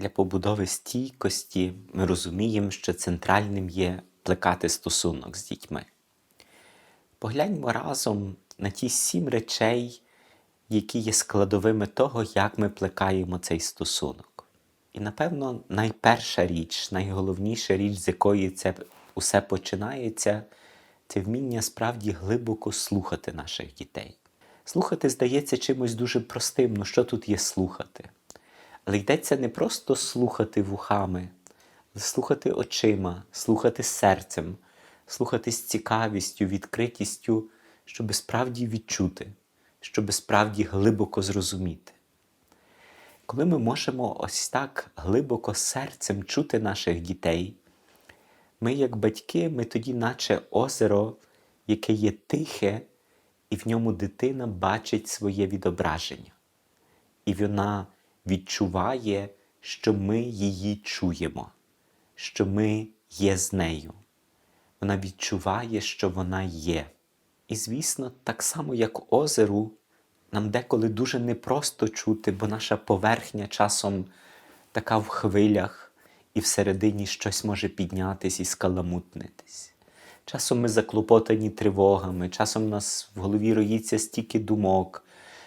для побудови стійкості ми розуміємо, що центральним є плекати стосунок з дітьми. Погляньмо разом на ті сім речей, які є складовими того, як ми плекаємо цей стосунок. І, напевно, найперша річ, найголовніша річ, з якої це усе починається, це вміння справді глибоко слухати наших дітей. Слухати здається чимось дуже простим, ну що тут є слухати? Але йдеться не просто слухати вухами, але слухати очима, слухати серцем, слухати з цікавістю, відкритістю, щоб справді відчути, щоб справді глибоко зрозуміти. Коли ми можемо ось так глибоко серцем чути наших дітей, ми, як батьки, ми тоді, наче озеро, яке є тихе, і в ньому дитина бачить своє відображення. І вона відчуває, що ми її чуємо, що ми є з нею. Вона відчуває, що вона є. І, звісно, так само, як озеру, нам деколи дуже непросто чути, бо наша поверхня часом така в хвилях, і всередині щось може піднятись і скаламутнитись. Часом ми заклопотані тривогами, часом у нас в голові роїться стільки думок,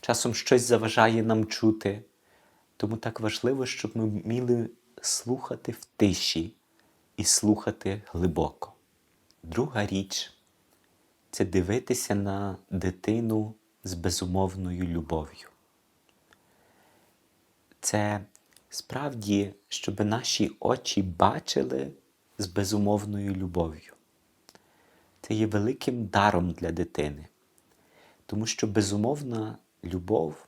часом щось заважає нам чути. Тому так важливо, щоб ми вміли слухати в тиші і слухати глибоко. Друга річ це дивитися на дитину з безумовною любов'ю. Це справді, щоб наші очі бачили з безумовною любов'ю. Це є великим даром для дитини, тому що безумовна любов,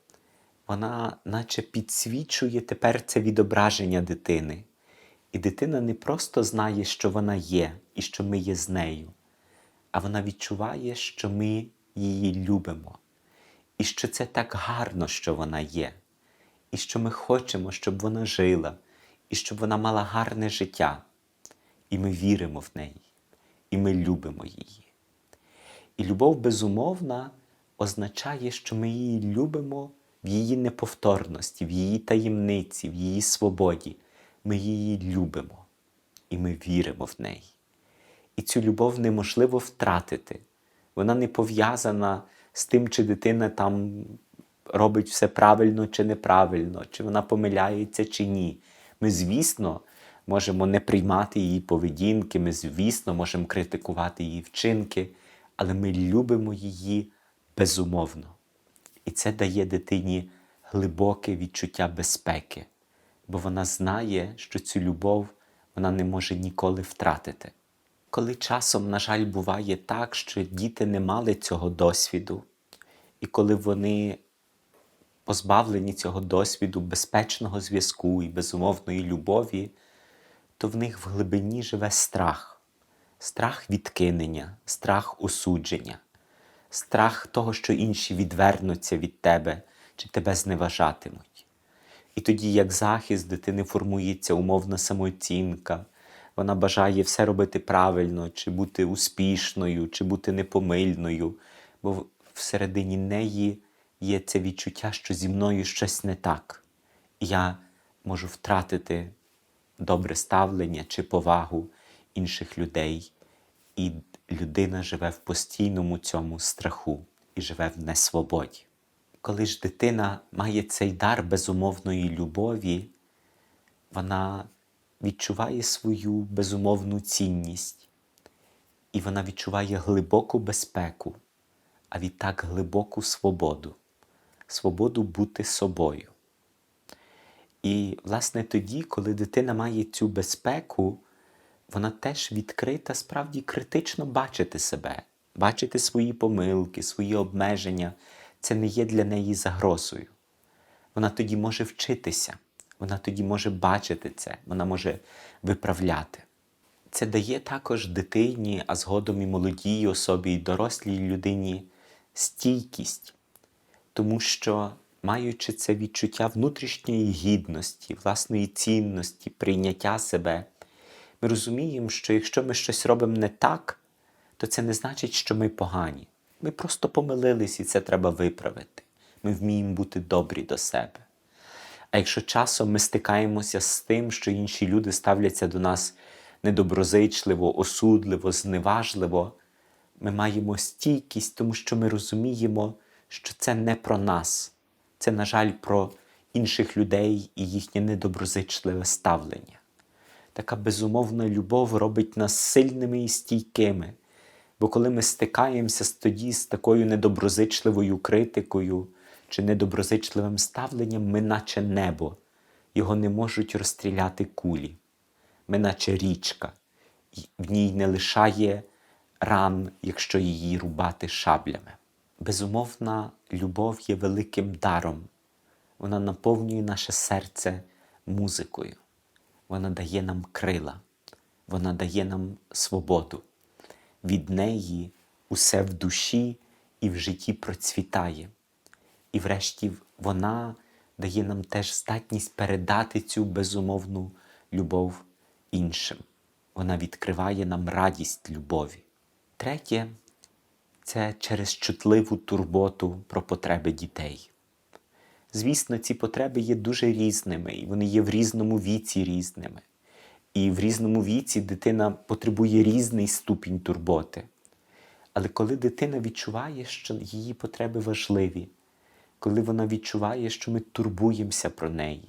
вона наче підсвічує тепер це відображення дитини. І дитина не просто знає, що вона є і що ми є з нею, а вона відчуває, що ми її любимо, і що це так гарно, що вона є, і що ми хочемо, щоб вона жила, і щоб вона мала гарне життя. І ми віримо в неї, і ми любимо її. І любов безумовна означає, що ми її любимо в її неповторності, в її таємниці, в її свободі. Ми її любимо і ми віримо в неї. І цю любов неможливо втратити. Вона не пов'язана з тим, чи дитина там робить все правильно чи неправильно, чи вона помиляється чи ні. Ми, звісно, можемо не приймати її поведінки, ми, звісно, можемо критикувати її вчинки, але ми любимо її безумовно. І це дає дитині глибоке відчуття безпеки, бо вона знає, що цю любов вона не може ніколи втратити. Коли часом, на жаль, буває так, що діти не мали цього досвіду, і коли вони позбавлені цього досвіду безпечного зв'язку і безумовної любові, то в них в глибині живе страх, страх відкинення, страх осудження, страх того, що інші відвернуться від тебе чи тебе зневажатимуть. І тоді, як захист дитини формується умовна самооцінка, вона бажає все робити правильно, чи бути успішною, чи бути непомильною, бо всередині неї є це відчуття, що зі мною щось не так, я можу втратити добре ставлення чи повагу інших людей, і людина живе в постійному цьому страху і живе в несвободі. Коли ж дитина має цей дар безумовної любові, вона відчуває свою безумовну цінність, і вона відчуває глибоку безпеку, а відтак глибоку свободу, свободу бути собою. І, власне, тоді, коли дитина має цю безпеку, вона теж відкрита справді критично бачити себе, бачити свої помилки, свої обмеження. Це не є для неї загрозою. Вона тоді може вчитися, вона тоді може бачити це, вона може виправляти. Це дає також дитині, а згодом і молодій особі, і дорослій людині стійкість, тому що, маючи це відчуття внутрішньої гідності, власної цінності, прийняття себе, ми розуміємо, що якщо ми щось робимо не так, то це не значить, що ми погані. Ми просто помилились і це треба виправити. Ми вміємо бути добрі до себе. А якщо часом ми стикаємося з тим, що інші люди ставляться до нас недоброзичливо, осудливо, зневажливо, ми маємо стійкість, тому що ми розуміємо, що це не про нас, це, на жаль, про інших людей і їхнє недоброзичливе ставлення. Така безумовна любов робить нас сильними і стійкими. Бо коли ми стикаємося з тоді з такою недоброзичливою критикою чи недоброзичливим ставленням, ми наче небо, його не можуть розстріляти кулі. Ми наче річка, і в ній не лишає ран, якщо її рубати шаблями. Безумовна любов є великим даром. Вона наповнює наше серце музикою. Вона дає нам крила, вона дає нам свободу. Від неї усе в душі і в житті процвітає. І врешті вона дає нам теж здатність передати цю безумовну любов іншим. Вона відкриває нам радість любові. Третє це через чутливу турботу про потреби дітей. Звісно, ці потреби є дуже різними, і вони є в різному віці різними. І в різному віці дитина потребує різний ступінь турботи. Але коли дитина відчуває, що її потреби важливі, коли вона відчуває, що ми турбуємося про неї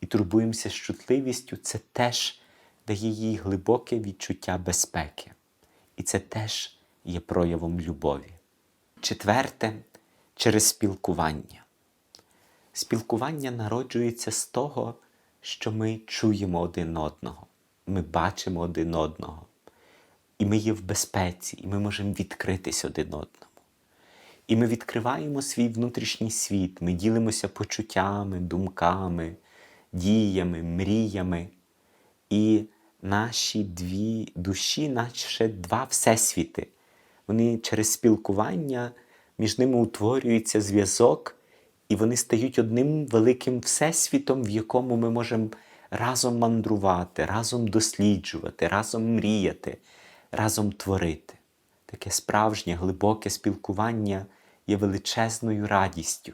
і турбуємося з чутливістю, це теж дає їй глибоке відчуття безпеки. І це теж є проявом любові. Четверте через спілкування. Спілкування народжується з того, що ми чуємо один одного, ми бачимо один одного, і ми є в безпеці, і ми можемо відкритись один одному. І ми відкриваємо свій внутрішній світ, ми ділимося почуттями, думками, діями, мріями. І наші дві душі, наче два всесвіти. Вони через спілкування між ними утворюється зв'язок, і вони стають одним великим всесвітом, в якому ми можемо разом мандрувати, разом досліджувати, разом мріяти, разом творити. Таке справжнє глибоке спілкування є величезною радістю.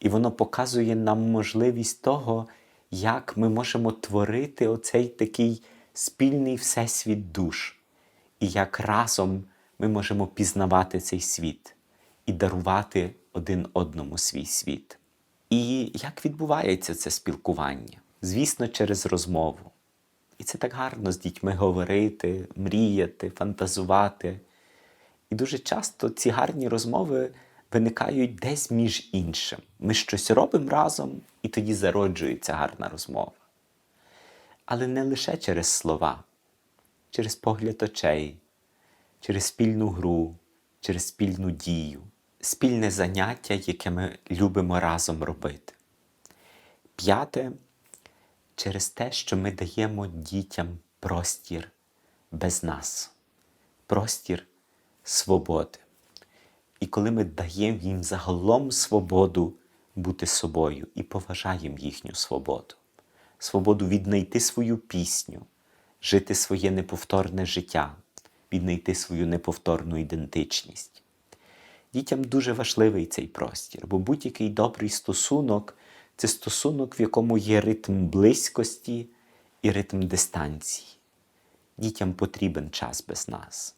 І воно показує нам можливість того, як ми можемо творити оцей такий спільний всесвіт душ, і як разом ми можемо пізнавати цей світ і дарувати один одному свій світ. І як відбувається це спілкування? Звісно, через розмову. І це так гарно з дітьми говорити, мріяти, фантазувати. І дуже часто ці гарні розмови виникають десь між іншим. Ми щось робимо разом, і тоді зароджується гарна розмова. Але не лише через слова, через погляд очей, через спільну гру, через спільну дію, спільне заняття, яке ми любимо разом робити. П'яте через те, що ми даємо дітям простір без нас, простір свободи. І коли ми даємо їм загалом свободу бути собою і поважаємо їхню свободу, свободу віднайти свою пісню, жити своє неповторне життя, віднайти свою неповторну ідентичність. Дітям дуже важливий цей простір, бо будь-який добрий стосунок це стосунок, в якому є ритм близькості і ритм дистанції. Дітям потрібен час без нас,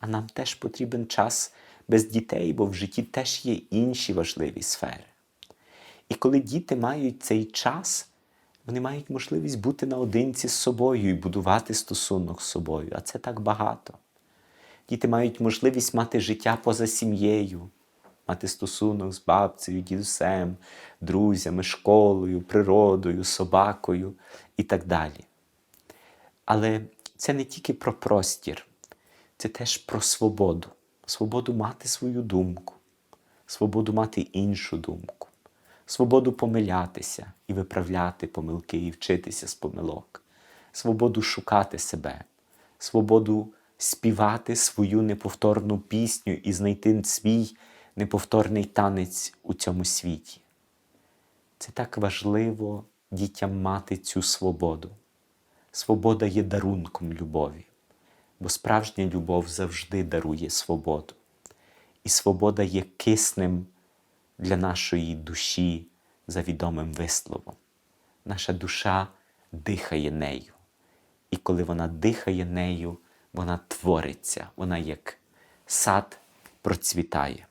а нам теж потрібен час без дітей, бо в житті теж є інші важливі сфери. І коли діти мають цей час, вони мають можливість бути наодинці з собою і будувати стосунок з собою, а це так багато. Діти мають можливість мати життя поза сім'єю, мати стосунок з бабцею, дідусем, друзями, школою, природою, собакою і так далі. Але це не тільки про простір, це теж про свободу. Свободу мати свою думку, свободу мати іншу думку, свободу помилятися і виправляти помилки і вчитися з помилок, свободу шукати себе, свободу співати свою неповторну пісню і знайти свій неповторний танець у цьому світі. Це так важливо дітям мати цю свободу. Свобода є дарунком любові, бо справжня любов завжди дарує свободу. І свобода є киснем для нашої душі за відомим висловом. наша душа дихає нею. І коли вона дихає нею, вона твориться, вона як сад процвітає.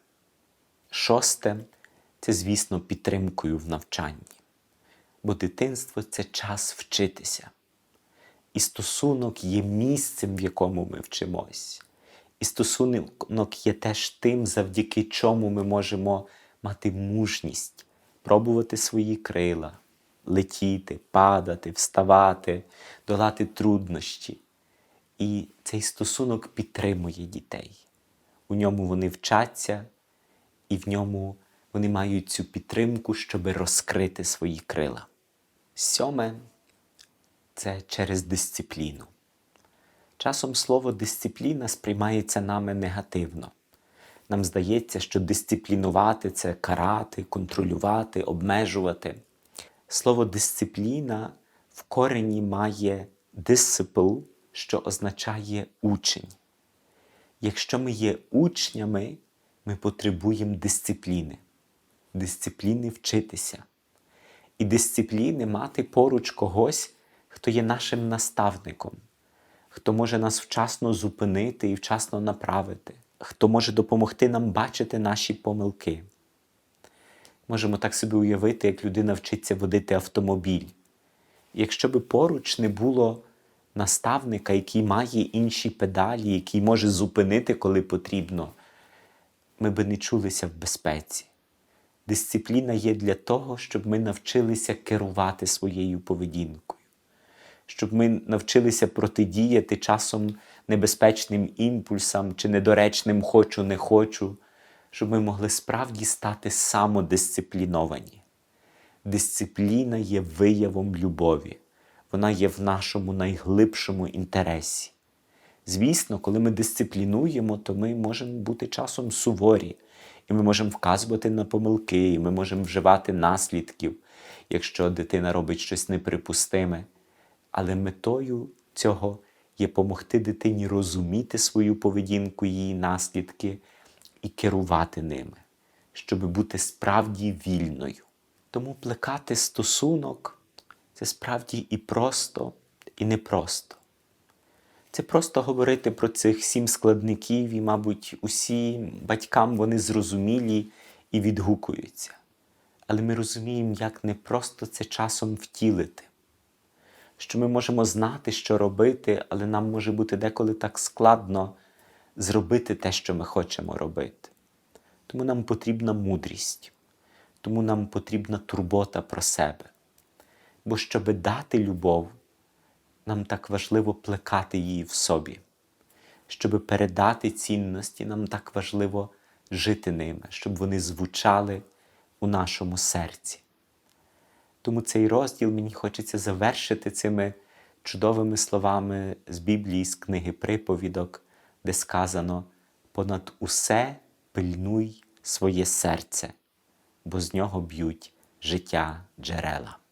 Шосте це, звісно, підтримкою в навчанні. Бо дитинство це час вчитися. І стосунок є місцем, в якому ми вчимось. І стосунок є теж тим, завдяки чому ми можемо мати мужність, пробувати свої крила, летіти, падати, вставати, долати труднощі. І цей стосунок підтримує дітей. У ньому вони вчаться, і в ньому вони мають цю підтримку, щоб розкрити свої крила. Сьоме це через дисципліну. Часом слово дисципліна сприймається нами негативно. Нам здається, що дисциплінувати це карати, контролювати, обмежувати. Слово дисципліна в корені має disciple, що означає учень. Якщо ми є учнями, ми потребуємо дисципліни, дисципліни вчитися. І дисципліни мати поруч когось, хто є нашим наставником, хто може нас вчасно зупинити і вчасно направити, хто може допомогти нам бачити наші помилки. Можемо так собі уявити, як людина вчиться водити автомобіль. Якщо би поруч не було наставника, який має інші педалі, який може зупинити, коли потрібно, ми би не чулися в безпеці. Дисципліна є для того, щоб ми навчилися керувати своєю поведінкою, щоб ми навчилися протидіяти часом небезпечним імпульсам чи недоречним хочу, не хочу, щоб ми могли справді стати самодисципліновані. Дисципліна є виявом любові, вона є в нашому найглибшому інтересі. Звісно, коли ми дисциплінуємо, то ми можемо бути часом суворі, і ми можемо вказувати на помилки, і ми можемо вживати наслідків, якщо дитина робить щось неприпустиме. Але метою цього є допомогти дитині розуміти свою поведінку, її наслідки і керувати ними, щоб бути справді вільною. Тому плекати стосунок це справді і просто, і непросто. Це просто говорити про цих сім складників, і, мабуть, усі батькам вони зрозумілі і відгукуються. Але ми розуміємо, як непросто це часом втілити, що ми можемо знати, що робити, але нам може бути деколи так складно зробити те, що ми хочемо робити. Тому нам потрібна мудрість, тому нам потрібна турбота про себе. Бо щоб дати любов, нам так важливо плекати її в собі. Щоб передати цінності, нам так важливо жити ними, щоб вони звучали у нашому серці. Тому цей розділ мені хочеться завершити цими чудовими словами з Біблії, з книги приповідок, де сказано: понад усе пильнуй своє серце, бо з нього б'ють життя джерела.